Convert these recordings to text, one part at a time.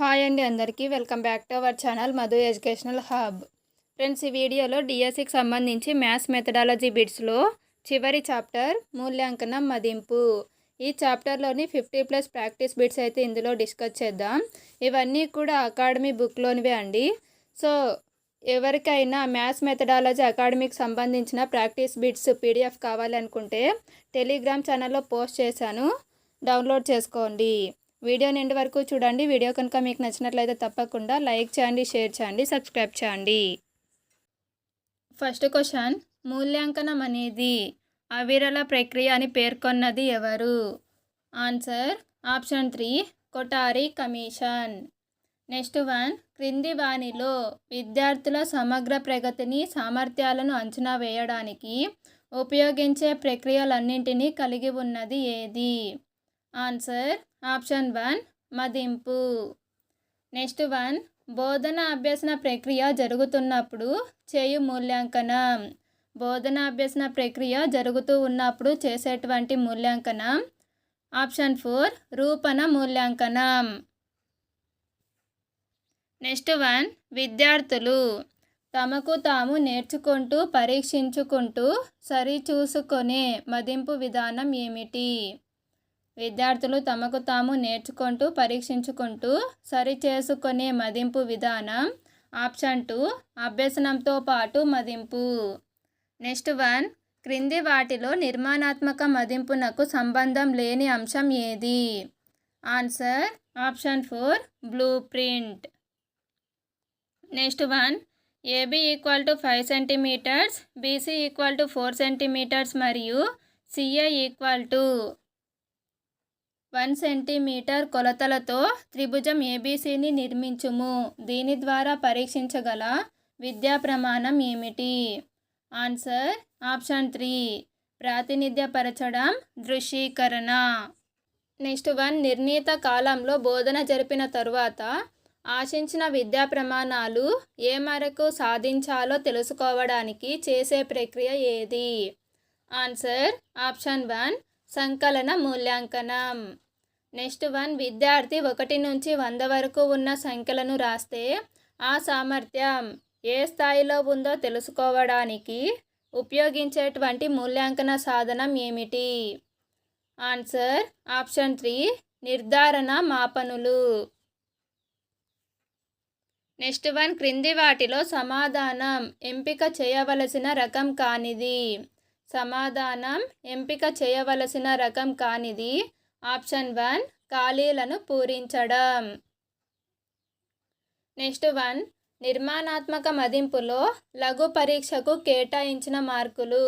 Hi అండి అందరికీ. Welcome back to our channel Madhu educational hub. Friends ఈ వీడియోలో డిఎస్సికి సంబంధించి మ్యాథ్స్ మెథడాలజీ బిట్స్లో చివరి చాప్టర్ మూల్యాంకనం మదింపు. ఈ చాప్టర్లోని ఫిఫ్టీ ప్లస్ ప్రాక్టీస్ బిట్స్ అయితే ఇందులో డిస్కస్ చేద్దాం. ఇవన్నీ కూడా అకాడమీ బుక్లోనివే అండి. సో ఎవరికైనా మ్యాథ్స్ మెథడాలజీ అకాడమీకి సంబంధించిన ప్రాక్టీస్ బిట్స్ పీడిఎఫ్ కావాలనుకుంటే టెలిగ్రామ్ ఛానల్లో పోస్ట్ చేశాను. డౌన్లోడ్ చేసుకోండి. వీడియో నిండి వరకు చూడండి. వీడియో కనుక మీకు నచ్చినట్లయితే తప్పకుండా లైక్ చేయండి షేర్ చేయండి సబ్స్క్రైబ్ చేయండి. ఫస్ట్ క్వశ్చన్ మూల్యాంకనం అనేది అవిరళ ప్రక్రియ అని పేర్కొన్నది ఎవరు? Answer option three Kothari commission. Next one క్రింది వాణిలో విద్యార్థుల సమగ్ర ప్రగతిని సామర్థ్యాలను అంచనా వేయడానికి ఉపయోగించే ప్రక్రియలన్నింటినీ కలిగి ఉన్నది ఏది? ఆన్సర్ ఆప్షన్ వన్ మదింపు. నెక్స్ట్ వన్ బోధన అభ్యసన ప్రక్రియ జరుగుతున్నప్పుడు చేయు మూల్యాంకనం. బోధన అభ్యసన ప్రక్రియ జరుగుతూ ఉన్నప్పుడు చేసేటువంటి మూల్యాంకనం. ఆప్షన్ ఫోర్ రూపణ మూల్యాంకనం. నెక్స్ట్ వన్ విద్యార్థులు. తమకు తాము నేర్చుకుంటూ పరీక్షించుకుంటూ సరిచూసుకునే మదింపు విధానం ఏమిటి? విద్యార్థులు తమకు తాము నేర్చుకుంటూ పరీక్షించుకుంటూ సరిచేసుకునే మదింపు విధానం ఆప్షన్ టూ అభ్యసనంతో పాటు మదింపు. నెక్స్ట్ వన్ క్రింది వాటిలో నిర్మాణాత్మక మదింపునకు సంబంధం లేని అంశం ఏది? Answer option four blue print. Next one AB equal to five centimetres BC equal to four centimetres మరియు CA equal to one centimetre కొలతలతో త్రిభుజం ఏబీసీని నిర్మించుము. దీని ద్వారా పరీక్షించగల విద్యా ప్రమాణం ఏమిటి? Answer option three. ప్రాతినిధ్యపరచడం దృశ్యీకరణ. నెక్స్ట్ వన్ నిర్ణీత కాలంలో బోధన జరిపిన తరువాత ఆశించిన విద్యా ప్రమాణాలు ఏ మేరకు సాధించాలో తెలుసుకోవడానికి చేసే ప్రక్రియ ఏది? ఆన్సర్ ఆప్షన్ వన్ సంకలన మూల్యాంకనం. నెక్స్ట్ వన్ విద్యార్థి ఒకటి నుంచి వంద వరకు ఉన్న సంఖ్యలను రాస్తే ఆ సామర్థ్యం ఏ స్థాయిలో ఉందో తెలుసుకోవడానికి ఉపయోగించేటువంటి మూల్యాంకన సాధనం ఏమిటి? ఆన్సర్ ఆప్షన్ త్రీ నిర్ధారణ మాపనులు. నెక్స్ట్ వన్ క్రింది వాటిలో సమాధానం ఎంపిక చేయవలసిన రకం కానిది. సమాధానం ఎంపిక చేయవలసిన రకం కానిది ఆప్షన్ వన్ ఖాళీలను పూరించడం. నెక్స్ట్ వన్ నిర్మాణాత్మక మదింపులో లఘు పరీక్షకు కేటాయించిన మార్కులు.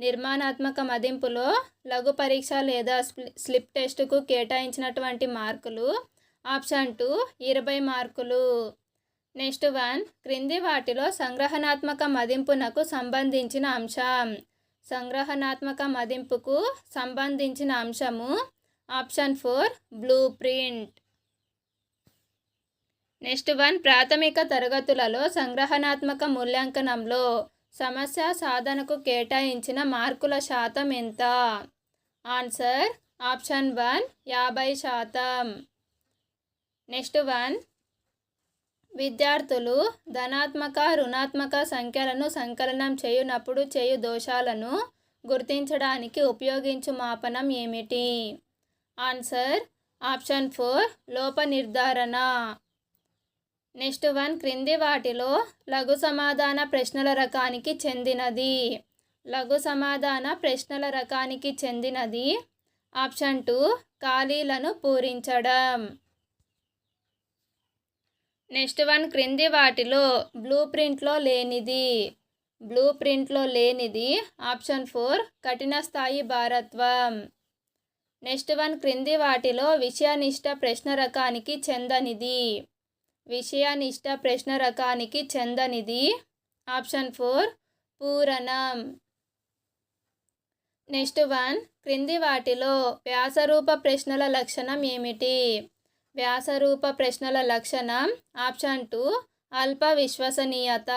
నిర్మాణాత్మక మదింపులో లఘు పరీక్ష లేదా స్లిప్ టెస్టుకు కేటాయించినటువంటి మార్కులు. ఆప్షన్ టూ ఇరవై మార్కులు. నెక్స్ట్ వన్ క్రింది వాటిలో సంగ్రహణాత్మక మదింపునకు సంబంధించిన అంశం. సంగ్రహణాత్మక మదింపుకు సంబంధించిన అంశము option four blue print. Next one ప్రాథమిక తరగతులలో సంగ్రహణాత్మక మూల్యాంకనంలో సమస్య సాధనకు కేటాయించిన మార్కుల శాతం ఎంత? ఆన్సర్ ఆప్షన్ వన్ యాభై శాతం. నెక్స్ట్ వన్ విద్యార్థులు ధనాత్మక రుణాత్మక సంఖ్యలను సంకలనం చేయునప్పుడు చేయు దోషాలను గుర్తించడానికి ఉపయోగించు మాపనం ఏమిటి? ఆన్సర్ ఆప్షన్ ఫోర్ లోప నిర్ధారణ. నెక్స్ట్ వన్ క్రింది వాటిలో లఘు సమాధాన ప్రశ్నల రకానికి చెందినది. లఘు సమాధాన ప్రశ్నల రకానికి చెందినది. ఆప్షన్ టూ ఖాళీలను పూరించడం. నెక్స్ట్ వన్ క్రింది వాటిలో బ్లూ ప్రింట్లో లేనిది. బ్లూ ప్రింట్లో లేనిది. ఆప్షన్ ఫోర్ కఠిన స్థాయి భారత్వం. నెక్స్ట్ వన్ క్రింది వాటిలో విషయనిష్ట ప్రశ్న రకానికి చెందనిది. విషయనిష్ట ప్రశ్న రకానికి చెందనిది. ఆప్షన్ ఫోర్ పూరణం. నెక్స్ట్ వన్ క్రింది వాటిలో వ్యాసరూప ప్రశ్నల లక్షణం ఏమిటి? వ్యాసరూప ప్రశ్నల లక్షణం ఆప్షన్ టూ అల్ప విశ్వసనీయత.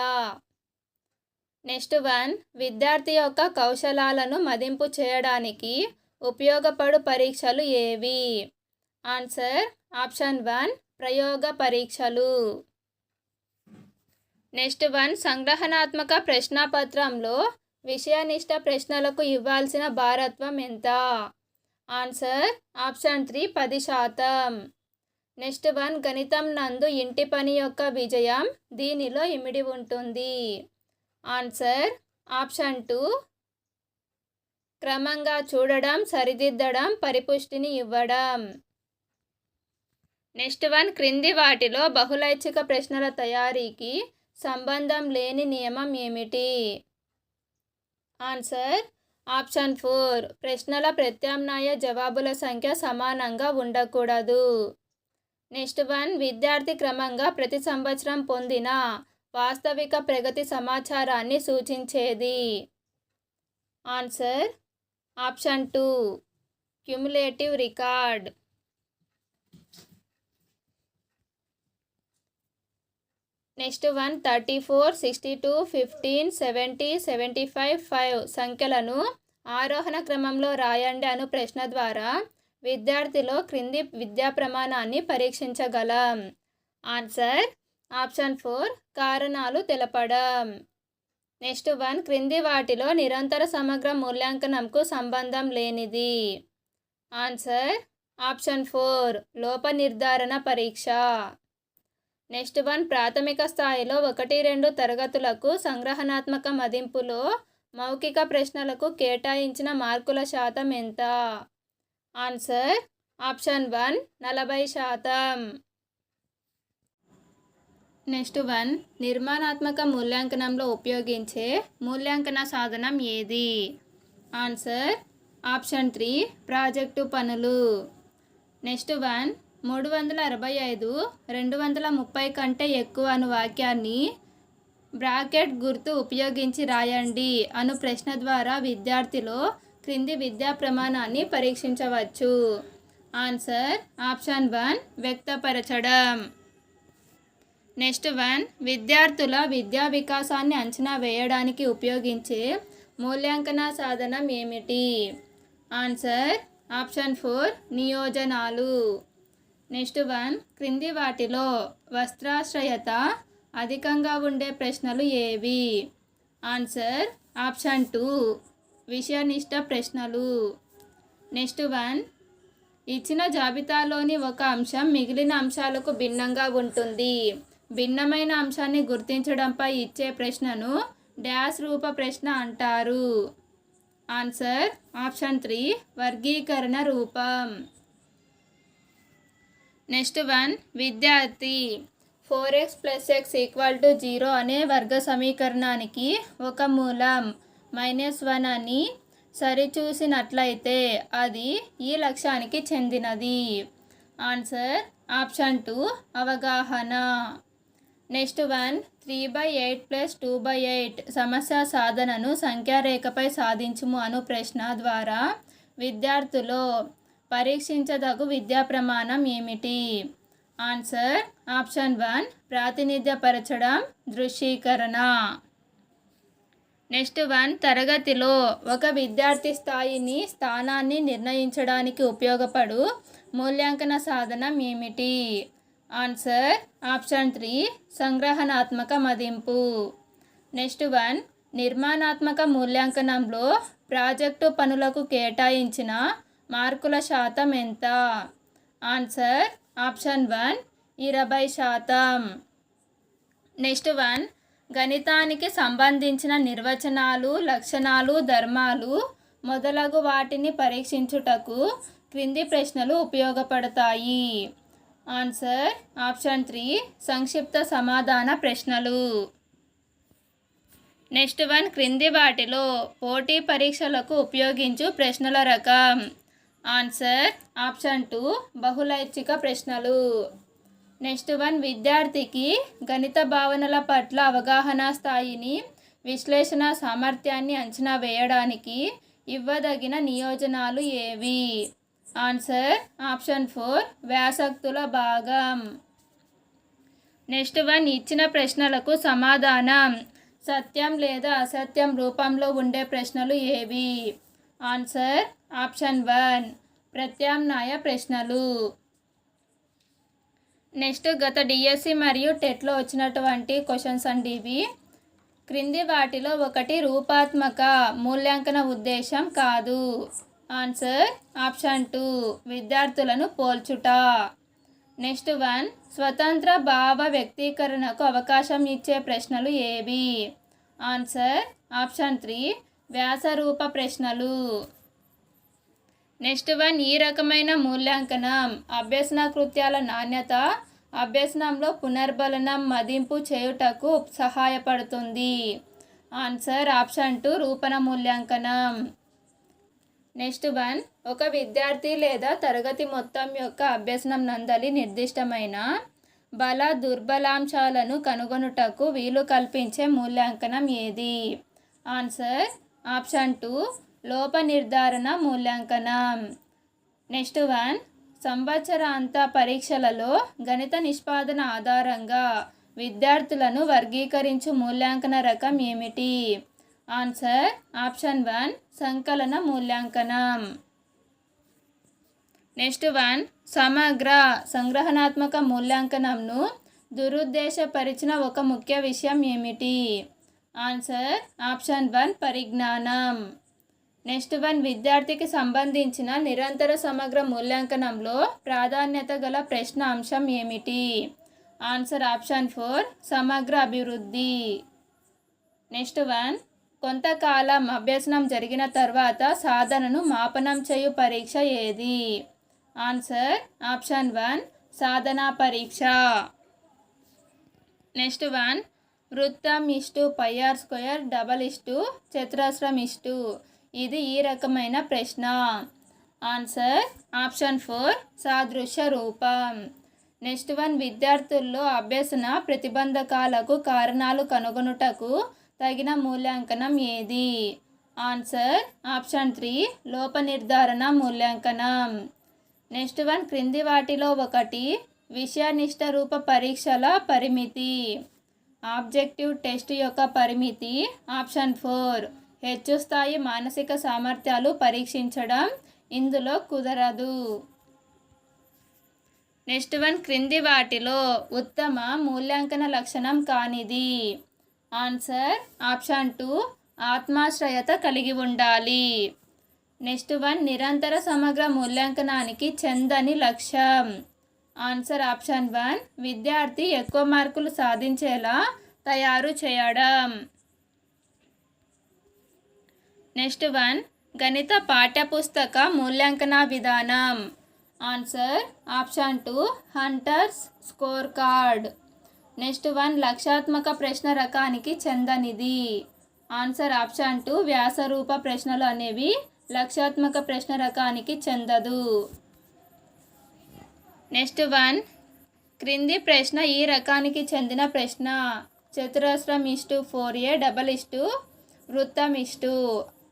నెక్స్ట్ వన్ విద్యార్థి యొక్క కౌశలాలను మదింపు చేయడానికి ఉపయోగపడు పరీక్షలు ఏవి? ఆన్సర్ ఆప్షన్ వన్ ప్రయోగ పరీక్షలు. నెక్స్ట్ వన్ సంగ్రహణాత్మక ప్రశ్నపత్రంలో విషయనిష్ట ప్రశ్నలకు ఇవ్వాల్సిన భారత్వం ఎంత? ఆన్సర్ ఆప్షన్ త్రీ పది శాతం. నెక్స్ట్ వన్ గణితం నందు ఇంటి పని యొక్క విజయం దీనిలో ఇమిడి ఉంటుంది. Answer option two. క్రమంగా చూడడం సరిదిద్దడం పరిపుష్టిని ఇవ్వడం. నెక్స్ట్ వన్ క్రింది వాటిలో బహుళైచ్ఛిక ప్రశ్నల తయారీకి సంబంధం లేని నియమం ఏమిటి? Answer option four. ప్రశ్నల ప్రత్యామ్నాయ జవాబుల సంఖ్య సమానంగా ఉండకూడదు. నెక్స్ట్ వన్ విద్యార్థి క్రమంగా ప్రతి సంవత్సరం పొందిన వాస్తవిక ప్రగతి సమాచారాన్ని సూచించేది. Answer. Option two. Cumulative record. Next one thirty four sixty two fifteen seventy seventy five five సంఖ్యలను ఆరోహణ క్రమంలో రాయండి అను ప్రశ్న ద్వారా విద్యార్థిలో క్రింది విద్యా ప్రమాణాన్ని పరీక్షించగలం. ఆన్సర్ ఆప్షన్ ఫోర్ కారణాలు తెలపడం. నెక్స్ట్ వన్ క్రింది వాటిలో నిరంతర సమగ్ర మూల్యాంకనంకు సంబంధం లేనిది. ఆన్సర్ ఆప్షన్ ఫోర్ లోప నిర్ధారణ పరీక్ష. నెక్స్ట్ వన్ ప్రాథమిక స్థాయిలో ఒకటి రెండు తరగతులకు సంగ్రహణాత్మక మదింపులో మౌఖిక ప్రశ్నలకు కేటాయించిన మార్కుల శాతం ఎంత? ఆన్సర్ ఆప్షన్ వన్ నలభై శాతం. నెక్స్ట్ వన్ నిర్మాణాత్మక మూల్యాంకనంలో ఉపయోగించే మూల్యాంకన సాధనం ఏది? ఆన్సర్ ఆప్షన్ త్రీ ప్రాజెక్టు పనులు. నెక్స్ట్ వన్ మూడు వందల అరవై ఐదు రెండు వందల ముప్పై కంటే ఎక్కువ అను వాక్యాన్ని బ్రాకెట్ గుర్తు ఉపయోగించి రాయండి. అను ప్రశ్న ద్వారా విద్యార్థిలో క్రింది విద్యా ప్రమాణాన్ని పరీక్షించవచ్చు. ఆన్సర్ ఆప్షన్ వన్ వ్యక్తపరచడం. నెక్స్ట్ వన్ విద్యార్థుల విద్యా వికాసాన్ని అంచనా వేయడానికి ఉపయోగించే మూల్యాంకన సాధనం ఏమిటి? ఆన్సర్ ఆప్షన్ ఫోర్ నియోజనాలు. నెక్స్ట్ వన్ క్రింది వాటిలో వస్త్రాశ్రయత అధికంగా ఉండే ప్రశ్నలు ఏవి? ఆన్సర్ ఆప్షన్ టూ విషయనిష్ట ప్రశ్నలు. Next one. ఇచ్చిన జాబితాలోని ఒక అంశం మిగిలిన అంశాలకు భిన్నంగా ఉంటుంది. భిన్నమైన అంశాన్ని గుర్తించడంపై ఇచ్చే ప్రశ్నను డ్యాష్ రూప ప్రశ్న అంటారు. ఆన్సర్ ఆప్షన్ త్రీ వర్గీకరణ రూపం. నెక్స్ట్ వన్ విద్యార్థి. Four x plus x equal to zero అనే వర్గ సమీకరణానికి ఒక మూలం. మైనస్ వన్ అని సరిచూసినట్లయితే అది ఈ లక్ష్యానికి చెందినది. ఆన్సర్ ఆప్షన్ టూ అవగాహన. Next one three by eight plus two by eight సమస్య సాధనను సంఖ్యారేఖపై సాధించుము అను ప్రశ్న ద్వారా విద్యార్థులు పరీక్షించదగు విద్యా ప్రమాణం ఏమిటి? ఆన్సర్ ఆప్షన్ వన్ ప్రాతినిధ్యపరచడం దృశ్యీకరణ నెక్స్ట్ వన్ తరగతిలో ఒక విద్యార్థి స్థాయిని స్థానాన్ని నిర్ణయించడానికి ఉపయోగపడు మూల్యాంకన సాధనం ఏమిటి? ఆన్సర్ ఆప్షన్ త్రీ సంగ్రహణాత్మక మదింపు. నెక్స్ట్ వన్ నిర్మాణాత్మక మూల్యాంకనంలో ప్రాజెక్టు పనులకు కేటాయించిన మార్కుల శాతం ఎంత? ఆన్సర్ ఆప్షన్ వన్ ఇరవై శాతం. నెక్స్ట్ వన్ గణితానికి సంబంధించిన నిర్వచనాలు లక్షణాలు ధర్మాలు మొదలగు వాటిని పరీక్షించుటకు క్రింది ప్రశ్నలు ఉపయోగపడతాయి. ఆన్సర్ ఆప్షన్ త్రీ సంక్షిప్త సమాధాన ప్రశ్నలు. నెక్స్ట్ వన్ క్రింది వాటిలో పోటీ పరీక్షలకు ఉపయోగించు ప్రశ్నల రకం. ఆన్సర్ ఆప్షన్ టూ బహుళైచ్ఛిక ప్రశ్నలు. నెక్స్ట్ వన్ విద్యార్థికి గణిత భావనల పట్ల అవగాహన స్థాయిని విశ్లేషణ సామర్థ్యాన్ని అంచనా వేయడానికి ఇవ్వదగిన నియోజనాలు ఏవి? ఆన్సర్ ఆప్షన్ ఫోర్ వ్యాసక్తుల భాగం. నెక్స్ట్ వన్ ఇచ్చిన ప్రశ్నలకు సమాధానం. సత్యం లేదా అసత్యం రూపంలో ఉండే ప్రశ్నలు ఏవి? ఆన్సర్ ఆప్షన్ వన్ ప్రత్యామ్నాయ ప్రశ్నలు. నెక్స్ట్ గత డిఎస్సి మరియు టెట్లో వచ్చినటువంటి క్వశ్చన్స్ అండి ఇవి. క్రింది వాటిలో ఒకటి రూపాత్మక మూల్యాంకన ఉద్దేశం కాదు. ఆన్సర్ ఆప్షన్ టూ విద్యార్థులను పోల్చుట. నెక్స్ట్ వన్ స్వతంత్ర భావ వ్యక్తీకరణకు అవకాశం ఇచ్చే ప్రశ్నలు ఏవి? ఆన్సర్ ఆప్షన్ త్రీ వ్యాసరూప ప్రశ్నలు. నెక్స్ట్ వన్ ఈ రకమైన మూల్యాంకనం. అభ్యసన కృత్యాల నాణ్యత. అభ్యసనంలో పునర్బలనం మదింపు చేయుటకు సహాయపడుతుంది. ఆన్సర్ ఆప్షన్ టూ రూపణ మూల్యాంకనం. నెక్స్ట్ వన్ ఒక విద్యార్థి లేదా తరగతి మొత్తం యొక్క అభ్యసనం నందలి నిర్దిష్టమైన బల దుర్బలాంశాలను కనుగొనుటకు వీలు కల్పించే మూల్యాంకనం ఏది? ఆన్సర్ ఆప్షన్ టూ లోప నిర్ధారణ మూల్యాంకనం. నెక్స్ట్ వన్ సంవత్సరాంత పరీక్షలలో గణిత నిష్పాదన ఆధారంగా విద్యార్థులను వర్గీకరించు మూల్యాంకన రకం ఏమిటి? ఆన్సర్ ఆప్షన్ వన్ సంకలన మూల్యాంకనం. నెక్స్ట్ వన్ సమగ్ర సంగ్రహణాత్మక మూల్యాంకనంను దురుద్దేశపరిచిన ఒక ముఖ్య విషయం ఏమిటి? ఆన్సర్ ఆప్షన్ వన్ పరిజ్ఞానం. నెక్స్ట్ వన్ విద్యార్థికి సంబంధించిన నిరంతర సమగ్ర మూల్యాంకనంలో ప్రాధాన్యత గల ప్రశ్న అంశం ఏమిటి? ఆన్సర్ ఆప్షన్ ఫోర్ సమగ్ర అభివృద్ధి. నెక్స్ట్ వన్ కొంతకాలం అభ్యసనం జరిగిన తర్వాత సాధనను మాపనం చేయు పరీక్ష ఏది? ఆన్సర్ ఆప్షన్ వన్ సాధనా పరీక్ష. నెక్స్ట్ వన్ వృత్తం is to pi r square double is to చతురస్రం ఇష్టు ఇది ఈ రకమైన ప్రశ్న. ఆన్సర్ ఆప్షన్ ఫోర్ సాదృశ్య రూపం. నెక్స్ట్ వన్ విద్యార్థుల్లో అభ్యసన ప్రతిబంధకాలకు కారణాలు కనుగొనుటకు తగిన మూల్యాంకనం ఏది? ఆన్సర్ ఆప్షన్ త్రీ లోప నిర్ధారణ మూల్యాంకనం. నెక్స్ట్ వన్ క్రింది వాటిలో ఒకటి విషయనిష్ట రూప పరీక్షల పరిమితి. ఆబ్జెక్టివ్ టెస్ట్ యొక్క పరిమితి ఆప్షన్ ఫోర్ హెచ్చు స్థాయి మానసిక సామర్థ్యాలు పరీక్షించడం ఇందులో కుదరదు. నెక్స్ట్ వన్ క్రింది వాటిలో ఉత్తమ మూల్యాంకన లక్షణం కానిది. ఆన్సర్ ఆప్షన్ టూ ఆత్మాశ్రయత కలిగి ఉండాలి. నెక్స్ట్ వన్ నిరంతర సమగ్ర మూల్యాంకనానికి చెందని లక్ష్యం. ఆన్సర్ ఆప్షన్ వన్ విద్యార్థి ఎక్కువ మార్కులు సాధించేలా తయారు చేయడం. నెక్స్ట్ వన్ గణిత పాఠ్యపుస్తక మూల్యాంకన విధానం. Answer option two hunters score card next one లక్షాత్మక ప్రశ్న రకానికి చెందనిది. ఆన్సర్ ఆప్షన్ టూ వ్యాసరూప ప్రశ్నలు అనేవి లక్షాత్మక ప్రశ్న రకానికి చెందదు. నెక్స్ట్ వన్ క్రింది ప్రశ్న ఈ రకానికి చెందిన ప్రశ్న. చతురస్రం is to four A double is to వృత్తం is to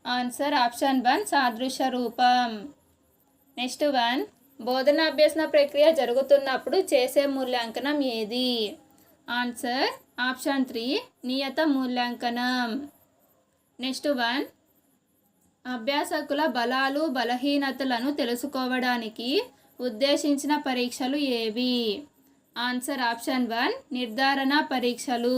answer option one సాదృశ్య రూపం నెక్స్ట్ వన్ బోధన అభ్యసన ప్రక్రియ జరుగుతున్నప్పుడు చేసే మూల్యాంకనం ఏది? ఆన్సర్ ఆప్షన్ త్రీ నియత మూల్యాంకనం నెక్స్ట్ వన్ అభ్యాసకుల బలాలు బలహీనతలను తెలుసుకోవడానికి ఉద్దేశించిన పరీక్షలు ఏవి ఆన్సర్ ఆప్షన్ వన్ నిర్ధారణ పరీక్షలు